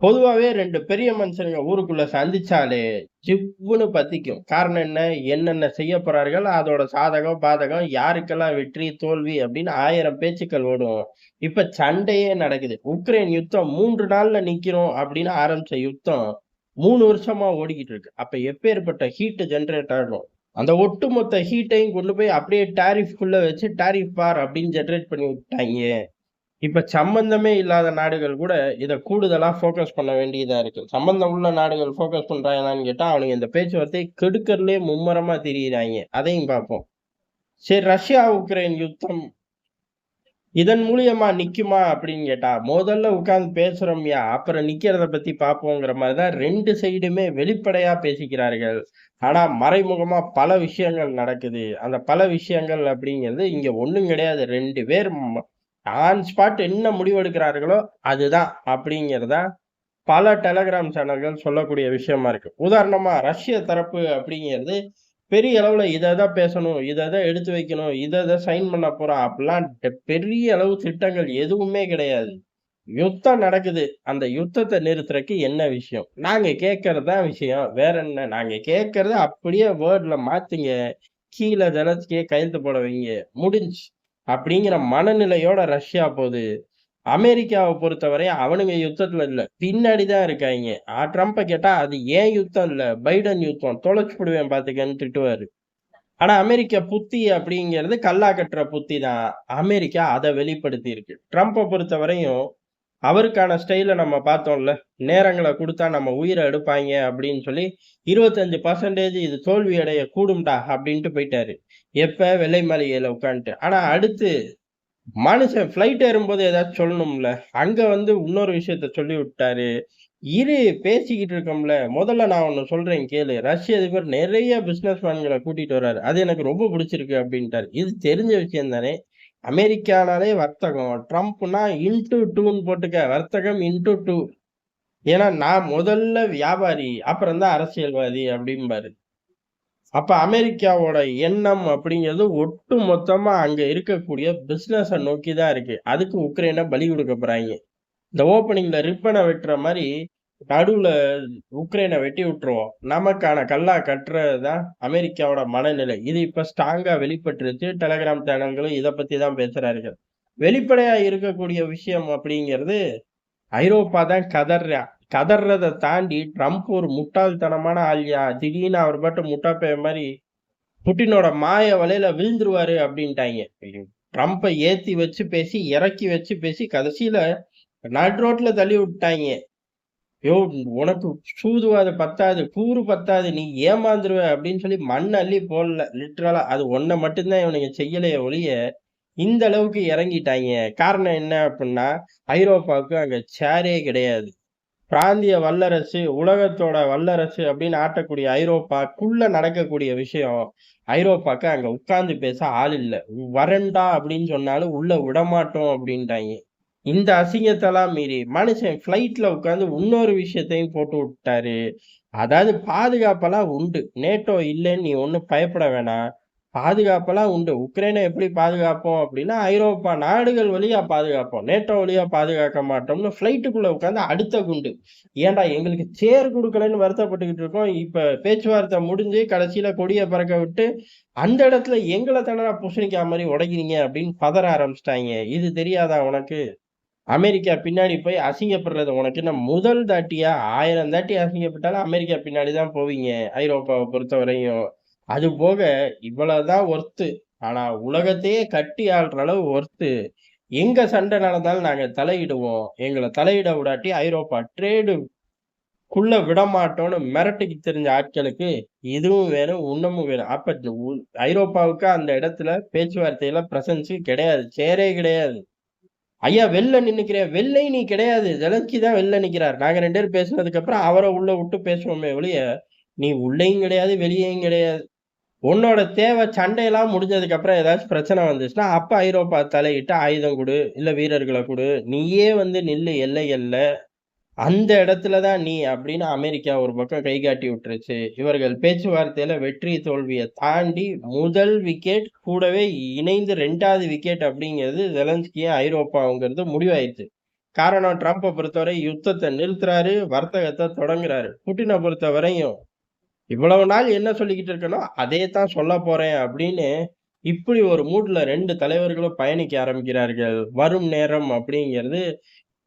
பொதுவாவே ரெண்டு பெரிய மனுஷனுங்க ஊருக்குள்ள சந்திச்சாலே ஜிவ்வுன்னு பத்திக்கும். காரணம் என்ன? என்னென்ன செய்ய போறார்கள்? அதோட சாதகம் பாதகம் யாருக்கெல்லாம் வெற்றி தோல்வி அப்படின்னு ஆயிரம் பேச்சுக்கள் ஓடும். இப்ப சண்டையே நடக்குது. உக்ரைன் யுத்தம் மூன்று நாள்ல நிக்கிறோம் அப்படின்னு ஆரம்பிச்ச யுத்தம் மூணு வருஷமா ஓடிக்கிட்டு இருக்கு. அப்ப எப்பேற்பட்ட ஹீட் ஜென்ரேட் ஆகும்? அந்த ஒட்டுமொத்த ஹீட்டையும் கொண்டு போய் அப்படியே டாரிஃப்குள்ள வச்சு டாரிஃப் பார் அப்படின்னு ஜென்ரேட் பண்ணி விட்டாங்க இப்ப சம்பந்தமே இல்லாத நாடுகள் கூட இத கூடுதலா ஃபோக்கஸ் பண்ண வேண்டியதா இருக்கு. சம்பந்தம் உள்ள நாடுகள் ஃபோக்கஸ் பண்றாங்களான்னு கேட்டா அவனுங்க இந்த பேச்சுவார்த்தை கெடுக்கறதுலே மும்மரமா தெரியுறாங்க. அதையும் பார்ப்போம். சரி ரஷ்யா உக்ரைன் யுத்தம் இதன் மூலியமா நிக்குமா அப்படின்னு கேட்டா முதல்ல உட்கார்ந்து பேசுறோம்யா அப்புறம் நிக்கிறத பத்தி பார்ப்போங்கிற மாதிரிதான் ரெண்டு சைடுமே வெளிப்படையா பேசிக்கிறார்கள். ஆனா மறைமுகமா பல விஷயங்கள் நடக்குது. அந்த பல விஷயங்கள் அப்படிங்கிறது இங்க ஒண்ணும் கிடையாது. ரெண்டு பேர் ஆன் ஸ்பாட் என்ன முடிவெடுக்கிறார்களோ அதுதான் அப்படிங்கிறதா பல டெலகிராம் சேனல்கள் சொல்லக்கூடிய விஷயமா இருக்கு. உதாரணமா ரஷ்ய தரப்பு அப்படிங்கிறது பெரிய அளவுல இதை தான் பேசணும் இதை தான் எடுத்து வைக்கணும் இதை தான் சைன் பண்ண போறோம் அப்படிலாம் டெ- பெரிய அளவு திட்டங்கள் எதுவுமே கிடையாது. யுத்தம் நடக்குது. அந்த யுத்தத்தை நிறுத்துறதுக்கு என்ன விஷயம்? நாங்க கேட்கறது தான் விஷயம். வேற என்ன? நாங்க கேட்கறத அப்படியே வேர்ட்ல மாத்துங்க. கீழே ஜலத்துக்கே கையெழுத்து போட வைங்க. முடிஞ்சு. அப்படிங்கிற மனநிலையோட ரஷ்யா போகுது. அமெரிக்காவை பொறுத்தவரை அவனுங்க யுத்தத்துல இல்லை. பின்னாடி தான் இருக்காங்க ஆ, ட்ரம்ப்பை கேட்டா அது ஏன் யுத்தம் இல்லை? பைடன் யுத்தம். தொலைச்சு போடுவேன் பாத்துக்கன்னு திட்டுவாரு. ஆனா அமெரிக்கா புத்தி அப்படிங்கிறது கல்லா கட்டுற புத்தி தான் அமெரிக்கா அதை வெளிப்படுத்தி இருக்கு ட்ரம்ப்பை பொறுத்தவரையும் அவருக்கான ஸ்டைல நம்ம பார்த்தோம்ல. நேரங்களை கொடுத்தா நம்ம உயிரை எடுப்பாங்க அப்படின்னு சொல்லி இருபத்தஞ்சு பர்சன்டேஜ் இது தோல்வி அடைய கூடும்டா அப்படின்ட்டு போயிட்டாரு. எப்ப? வெள்ளை மலையில உட்காந்துட்டு. ஆனா அடுத்து மனுஷன் ஃப்ளைட் ஏறும்போது ஏதாச்சும் சொல்லணும்ல. அங்க வந்து இன்னொரு விஷயத்த சொல்லி விட்டாரு இரு பேசிக்கிட்டு இருக்கோம்ல. முதல்ல நான் ஒன்னு சொல்றேன் கேளு. ரஷ்ய அதிபர் நிறைய பிசினஸ் மேன்களை கூட்டிட்டு வர்றாரு. அது எனக்கு ரொம்ப பிடிச்சிருக்கு அப்படின்ட்டாரு. இது தெரிஞ்ச விஷயம் தானே. அமெரிக்கானாலே வர்த்தகம். ட்ரம்ப்னா இன்டு டூன்னு போட்டுக்க வர்த்தகம் இன்டு டூ ஏன்னா நான் முதல்ல வியாபாரி அப்புறம் தான் அரசியல்வாதி அப்படிம்பாரு. அப்ப அமெரிக்காவோட எண்ணம் அப்படிங்கிறது ஒட்டு மொத்தமா அங்க இருக்கக்கூடிய பிசினஸ நோக்கி தான் இருக்கு. அதுக்கு உக்ரைனை பலி கொடுக்க போறாங்க. இந்த ஓப்பனிங்ல ரிப்பனை வெட்டுற மாதிரி நடுவுல உக்ரைனை வெட்டி விட்டுருவோம். நமக்கான கல்லா கட்டுறது தான் அமெரிக்காவோட மனநிலை. இது இப்போ ஸ்ட்ராங்கா வெளிப்பட்டுருச்சு. டெலகிராம் சேனல்களும் இதை பத்தி தான் பேசுறார்கள். வெளிப்படையாக இருக்கக்கூடிய விஷயம் அப்படிங்கிறது ஐரோப்பா தான் கதறா கதறதை தாண்டி ட்ரம்ப் ஒரு முட்டாள்தனமான ஆள்யா? திடீர்னு அவர் பாட்டு முட்டாப்பைய மாதிரி புட்டினோட மாய வலையில விழுந்துருவாரு அப்படின்ட்டாங்க. ட்ரம்ப்பை ஏத்தி வச்சு பேசி இறக்கி வச்சு பேசி கடைசியில நட் ரோட்ல தள்ளி விட்டாங்க. யோ உனக்கு சூதுவாது பத்தாது கூறு பத்தாது நீ ஏமாந்துருவ அப்படின்னு சொல்லி மண் அள்ளி போடல. லிட்ரலா அது ஒன்ன மட்டும்தான் இவனுங்க செய்யலையே ஒழிய இந்த அளவுக்கு இறங்கிட்டாங்க. காரணம் என்ன அப்படின்னா ஐரோப்பாவுக்கு அங்க சேரே கிடையாது. பிராந்திய வல்லரசு உலகத்தோட வல்லரசு அப்படின்னு ஆட்டக்கூடிய ஐரோப்பாக்குள்ள நடக்கக்கூடிய விஷயம் ஐரோப்பாக்கு அங்க உட்கார்ந்து பேச ஆள் இல்லை. வரண்டா அப்படின்னு சொன்னாலும் உள்ள விடமாட்டோம் அப்படின்ட்டாங்க. இந்த அசிங்கத்தெல்லாம் மீறி மனுஷன் ஃப்ளைட்டில் உட்காந்து இன்னொரு விஷயத்தையும் போட்டு விட்டாரு. அதாவது பாதுகாப்பெல்லாம் உண்டு. நேட்டோ இல்லைன்னு நீ ஒன்றும் பயப்பட வேணாம். பாதுகாப்பெல்லாம் உண்டு. உக்ரைனை எப்படி பாதுகாப்போம் அப்படின்னா ஐரோப்பா நாடுகள் வழியா பாதுகாப்போம். நேட்டோ வழியா பாதுகாக்க மாட்டோம்னு ஃப்ளைட்டுக்குள்ள உட்காந்து அடுத்த குண்டு. ஏன்டா எங்களுக்கு சேர் கொடுக்கலன்னு வருத்தப்பட்டுக்கிட்டு இருக்கோம். இப்போ பேச்சுவார்த்தை முடிஞ்சு கடைசியில கொடியை பறக்க விட்டு அந்த இடத்துல எங்களை தடவை புஷணிக்கா மாதிரி உடைக்கிறீங்க அப்படின்னு பதற ஆரம்பிச்சிட்டாங்க. இது தெரியாதா உனக்கு? அமெரிக்கா பின்னாடி போய் அசிங்கப்படுறது உனக்கு என்ன முதல் தாட்டியா? ஆயிரம் தாட்டி அசிங்கப்பட்டாலும் அமெரிக்கா பின்னாடி தான் போவீங்க ஐரோப்பாவை பொறுத்தவரையும். அது போக இவ்வளவுதான் ஒர்த்து ஆனா உலகத்தையே கட்டி ஆள்ற அளவு ஒர்த்து எங்க சண்டை நடந்தாலும் நாங்க தலையிடுவோம். எங்களை தலையிட விடாட்டி ஐரோப்பா ட்ரேடு குள்ள விடமாட்டோம்னு மிரட்டுக்கு மிரட்டிக்கு தெரிஞ்ச ஆட்களுக்கு இதுவும் வேணும் இன்னமும் வேணும். அப்ப ஐரோப்பாவுக்கு அந்த இடத்துல பேச்சுவார்த்தையில பிரசன்ஸ் கிடையாது சேரே கிடையாது. ஐயா வெளில நின்னுக்கிறேன் வெள்ளை நீ கிடையாது. ஜெலன்ஸ்கி தான் வெளில நிக்கிறார். நாங்கள் ரெண்டு பேரும் பேசுனதுக்கு அப்புறம் அவரை உள்ள விட்டு பேசுவோமே ஒழிய நீ உள்ளேயும் கிடையாது வெளியேயும் கிடையாது. உன்னோட தேவை சண்டையெல்லாம் முடிஞ்சதுக்கு அப்புறம் ஏதாச்சும் பிரச்சனை வந்துச்சுன்னா அப்ப ஐரோப்பா தலையிட்டு ஆயுதம் கொடு இல்ல வீரர்களை கொடு. நீயே வந்து நில்லு எல்லை எல்லை அந்த இடத்துல தான் நீ அப்படின்னு அமெரிக்கா ஒரு பக்கம் கை காட்டி விட்டுருச்சு இவர்கள் பேச்சுவார்த்தையில வெற்றி தோல்வியை தாண்டி முதல் விக்கெட் கூடவே இணைந்து ரெண்டாவது விக்கெட் அப்படிங்கிறது ஜெலன்ஸ்கியும் ஐரோப்பாங்கிறது முடிவாயிடுச்சு காரணம் ட்ரம்ப்பை பொறுத்தவரை யுத்தத்தை நிறுத்துறாரு, வர்த்தகத்தை தொடங்குறாரு. புட்டின பொறுத்தவரையும், இவ்வளவு நாள் என்ன சொல்லிக்கிட்டு இருக்கனோ, அதே தான் சொல்லப் போறேன் அப்படின்னு, இப்படி ஒரு மூட்ல ரெண்டு தலைவர்களும் பயணிக்க ஆரம்பிக்கிறார்கள். வரும் நேரம் அப்படிங்கிறது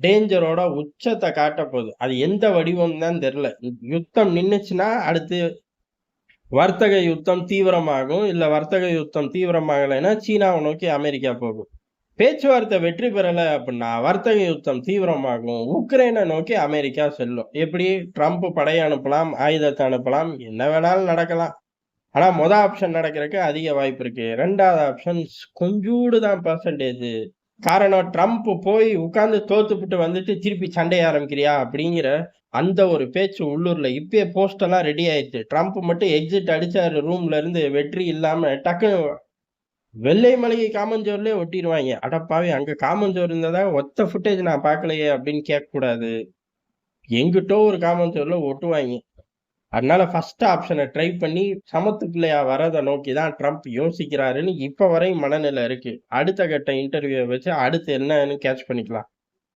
டேஞ்சரோட உச்சத்த காட்டப்போகுது. அது எந்த வடிவம் தான் தெரியல. யுத்தம் நின்றுச்சுன்னா அடுத்து வர்த்தக யுத்தம் தீவிரமாகும். இல்லை வர்த்தக யுத்தம் தீவிரமாகலைன்னா, சீனாவை நோக்கி அமெரிக்கா போகும். பேச்சுவார்த்தை வெற்றி பெறலை அப்படின்னா, வர்த்தக யுத்தம் தீவிரமாகும். உக்ரைனை நோக்கி அமெரிக்கா செல்லும். எப்படி ட்ரம்ப் படை அனுப்பலாம், ஆயுதத்தை அனுப்பலாம், என்ன வேணாலும் நடக்கலாம். ஆனால் மொதல் ஆப்ஷன் நடக்கிறதுக்கு அதிக வாய்ப்பு இருக்குது ரெண்டாவது ஆப்ஷன் கொஞ்சூடு தான் பர்சன்டேஜ் காரணம் ட்ரம்ப் போய் உட்காந்து தோத்துப்பிட்டு வந்துட்டு, திருப்பி சண்டைய ஆரம்பிக்கிறியா? அப்படிங்கிற அந்த ஒரு பேச்சு உள்ளூர்ல இப்பயே போஸ்ட் எல்லாம் ரெடி ஆயிடுச்சு. ட்ரம்ப் மட்டும் எக்ஸிட் அடிச்சாரு ரூம்ல இருந்து வெற்றி இல்லாம, டக்குனு வெள்ளை மலையை காமன் ஒட்டிடுவாங்க அடப்பாவே அங்க காமஞ்சோர் சுவர் இருந்ததா, ஒத்த ஃபுட்டேஜ் நான் பார்க்கலையே அப்படின்னு கேட்கக்கூடாது. எங்கிட்டோ ஒரு காமஞ்சோர்ல ஒட்டுவாங்க அதனால ஃபர்ஸ்ட் ஆப்ஷன ட்ரை பண்ணி, சமத்து பிள்ளையா நோக்கி தான் ட்ரம்ப் யோசிக்கிறாருன்னு இப்ப வரையும் மனநிலை இருக்கு. அடுத்த கட்ட இன்டர்வியூவை வச்சு அடுத்து என்னன்னு கேட்ச் பண்ணிக்கலாம்.